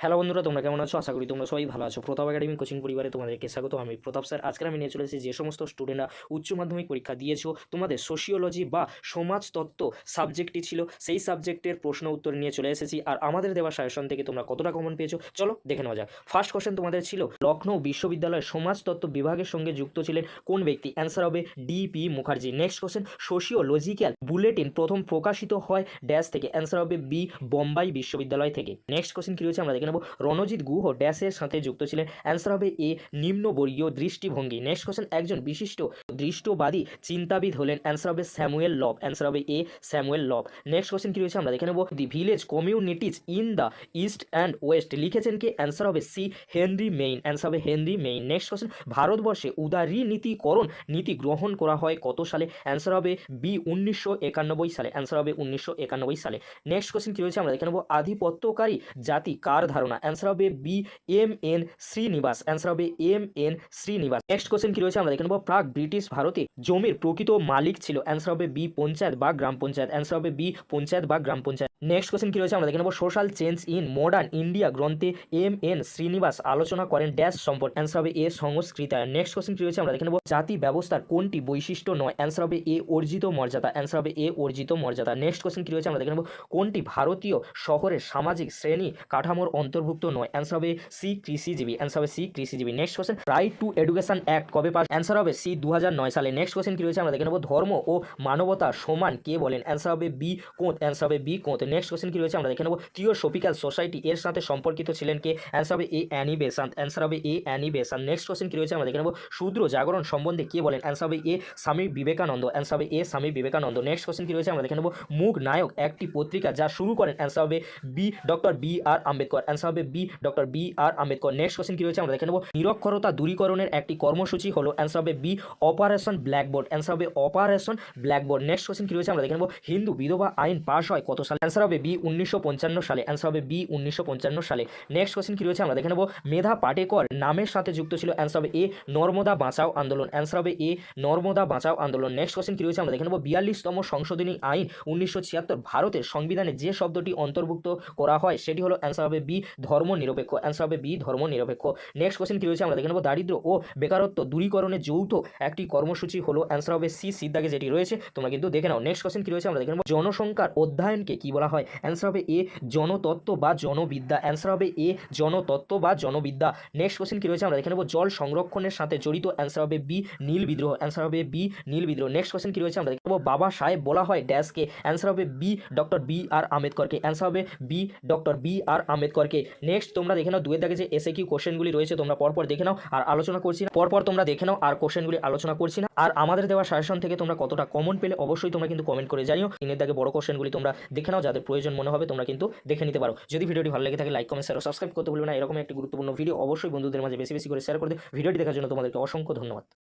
Hello বন্ধুরা, তোমরা কেমন আছো? আশা করি তোমরা সবাই ভালো আছো। প্রতাপ একাডেমি কোচিং পরিবারে তোমাদেরকে স্বাগত। আমি প্রতাপ স্যার। আজকে আমি নিয়ে চলেছি যে সমস্ত স্টুডেন্টরা উচ্চ মাধ্যমিক পরীক্ষা দিয়েছ, তোমাদের সোশিওলজি বা সমাজতত্ত্ব সাবজেক্টটি ছিল। সেই সাবজেক্টের প্রশ্ন উত্তর নিয়ে চলে এসেছি। আর আমাদের দেওয়া সাজেশন থেকে তোমরা কতটা কমন পেয়েছ, চলো দেখে নেওয়া যাক। ফার্স্ট কোশ্চেন তোমাদের ছিল লখনৌ বিশ্ববিদ্যালয়ের সমাজতত্ত্ব বিভাগের সঙ্গে যুক্ত ছিলেন কোন ব্যক্তি? অ্যান্সার হবে DP Mukherjee. Next question sociological bulletin প্রথম প্রকাশিত হয় ড্যাশ থেকে। অ্যান্সার হবে বি বোম্বাই বিশ্ববিদ্যালয় থেকে। নেক্সট কোশ্চেন কী রয়েছে, আমরা দেখে নেব রণজিৎ গুহ ড্যাশের সাথে যুক্ত ছিলেন। অ্যান্সার হবে এ, নিম্নবর্গীয় দৃষ্টিভঙ্গি। নেক্সট কোশ্চেন, একজন বিশিষ্ট দৃষ্টবাদী চিন্তাবিদ হলেন। অ্যান্সার হবে স্যামুয়েল লব। অ্যান্সার হবে A, Samuel Lobb. Next question কী রয়েছে আমরা দেখে নেব। The village communities in the east and west লিখেছেন কে? অ্যান্সার হবে সি, হেনরি মেইন। অ্যান্সার হবে হেনরি মেইন। নেক্সট কোশ্চেন, ভারতবর্ষে উদারীনীতিকরণ নীতি গ্রহণ করা হয় কত সালে? অ্যান্সার হবে বি, উনিশশো একানব্বই সালে। অ্যান্সার হবে উনিশশো একানব্বই সালে। নেক্সট কোশ্চেন কী রয়েছে আমরা দেখে নেব। আধিপত্যকারী জাতি কার ধারণা। অ্যান্সার হবে B M N Srinivas. Answer হবে M N Srinivas. Next question কি রয়েছে? আমরা দেখে প্রাক ব্রিটিশ ভারতে জমির প্রকৃত মালিক ছিল। অ্যান্সার হবে বি পঞ্চায়েত বা গ্রাম পঞ্চায়েত। অ্যান্সার হবে বি পঞ্চায়েত বা গ্রাম পঞ্চায়েত। নেক্সট কোশ্চেন কী রয়েছে? আমরা দেখে নেব। Social change in modern India গ্রন্থে এম এন শ্রীনিবাস আলোচনা করেন। ড্যাশ সম্পদ। অ্যান্সার হবে এ সংস্কৃতায় নেক্সট কোশ্চেন কী রয়েছে? আমরা দেখে নেব। জাতি ব্যবস্থার কোনটি বৈশিষ্ট্য নয়? অ্যান্সার হবে এ অর্জিত মর্যাদা। অ্যান্সার হবে এ অর্জিত মর্যাদা। নেক্সট কোশ্চেন কী রয়েছে? আমরা দেখে নেব। কোনটি ভারতীয় শহরের সামাজিক শ্রেণি কাঠামোর অন্তর্ভুক্ত নয়? অ্যান্সার হবে সি কৃষিজীবী। অ্যান্সার হবে সি কৃষিজীবী। Next question right to education act কবে পাস অ্যান্সার হবে সি দু হাজার নয় সালে। নেক্সট কোশ্চেন কী রয়েছে? আমরা দেখে নেব। ধর্ম ও মানবতা সমান কে বলেন? অ্যান্সার হবে বি কোঁত। অ্যান্সার হবে বি কোঁত। নেক্সট কোশ্চেন কী রয়েছে আমরা দেখে নেব। থিওসফিক্যাল সোসাইটি এর সাথে সম্পর্কিত ছিলেন কে? অ্যান্সার হবে এ অ্যানি বেসান্ত অ্যান্সার হবে A Annie Besant next question কী রয়েছে আমরা দেখে নেব। শূদ্র জাগরণ সম্বন্ধে কে বলেন? অ্যান্সার হবে এ স্বামী বিবেকানন্দ। অ্যান্সার হবে এ স্বামী বিবেকানন্দ। নেক্সট কোশ্চেন কী রয়েছে আমরা দেখে নেব। মুখ নায়ক একটি পত্রিকা যা শুরু করেন। অ্যান্সার হবে B doctor B R Ambedkar answer হবে B doctor B R Ambedkar next question কী রয়েছে আমরা দেখে নেব। নিরক্ষরতা দূরীকরণের একটি কর্মসূচি হলো। অ্যান্সার হবে বি অপারেশন ব্ল্যাকবোর্ড অ্যান্সার হবে অপারেশন ব্ল্যাকবোর্ড নেক্সট কোশ্চেন কী রয়েছে আমরা দেখে নেব। হিন্দু বিধবা আইন পাস হয় কত সালে? অ্যান্সার হবে বি উনিশশো পঞ্চান্ন সালে। অ্যান্সার হবে বি উনিশশো পঞ্চান্ন সালে। নেক্সট কোশ্চেন কী রয়েছে? আমরা দেখে নেব। মেধা পাটেকর নামের সাথে যুক্ত ছিল। অ্যান্সার হবে এ নর্মদা বাঁচাও আন্দোলন। অ্যান্সার হবে এ নর্মদা বাঁচাও আন্দোলন। নেক্সট কোশ্চেন কী রয়েছে? আমরা দেখে নেব। বিয়াল্লিশতম সংশোধনী আইন উনিশশো ছিয়াত্তর। ভারতের সংবিধানে যে শব্দটি অন্তর্ভুক্ত করা হয়, সেটি হলো অ্যান্সার হবে বি ধর্ম নিরপেক্ষ অ্যান্সার হবে বি ধর্ম নিরপেক্ষ নেক্সট কোশ্চেন কী রয়েছে? আমরা দেখে নেব। দারিদ্র ও বেকারত্ব দূরীকরণের যৌথ একটি কর্মসূচি হলো। অ্যান্সার হবে সি সিদ্ধাকে যেটি রয়েছে। তোমরা কিন্তু দেখে নাও। নেক্সট কোশ্চেন কী রয়েছে? আমরা দেখে নেব। জনসংখ্যার অধ্যয়নকে কি বলা হয়। অ্যান্সার হবে এ জনতত্ত্ব বা জনবিদ্যা। অ্যান্সার হবে এ জনতত্ত্ব বা জনবিদ্যা। নেক্সট কোশ্চেন কী রয়েছে আমরা দেখে নেব। জল সংরক্ষণের সাথে জড়িত। অ্যান্সার হবে বি নীল বিদ্রোহ। অ্যান্সার হবে বি নীল বিদ্রোহ। নেক্সট কোশ্চেন কী রয়েছে আমরা দেখে নেব। বাবা সাহেব বলা হয় ড্যাশকে অ্যান্সার হবে বি ডক্টর বি আর আম্বেদকরকে অ্যান্সার হবে বি ডক্টর বি আর আম্বেদকরকে নেক্সট তোমরা দেখে নাও, দুয়ের দাগে যে এসে কিউ কোশ্চেনগুলি রয়েছে, তোমরা পরপর দেখে নাও আর আলোচনা করছি না। পরপর তোমরা দেখে নাও আর কোশ্চেনগুলি আলোচনা করছি না। আর আমাদের দেওয়া সাজেশন থেকে তোমরা কতটা কমন পেলে অবশ্যই তোমরা কিন্তু কমেন্ট করে জানিও। তিনের দাগে বড় কোশ্চেনগুলি তোমরা দেখে নাও যাদের প্রয়োজন মনে হবে, তোমরা কিন্তু দেখে নিতে পারো। যদি ভিডিওটি ভালো লাগে থাকে লাইক কমেন্ট শেয়ার সাবস্ক্রাইব করতে ভুলবে না। এরকম একটি গুরুত্বপূর্ণ ভিডিও অবশ্যই বন্ধুদের মাঝে বেশি বেশি করে শেয়ার করে দিও। ভিডিওটি দেখার জন্য তোমাদেরকে অসংখ্য ধন্যবাদ।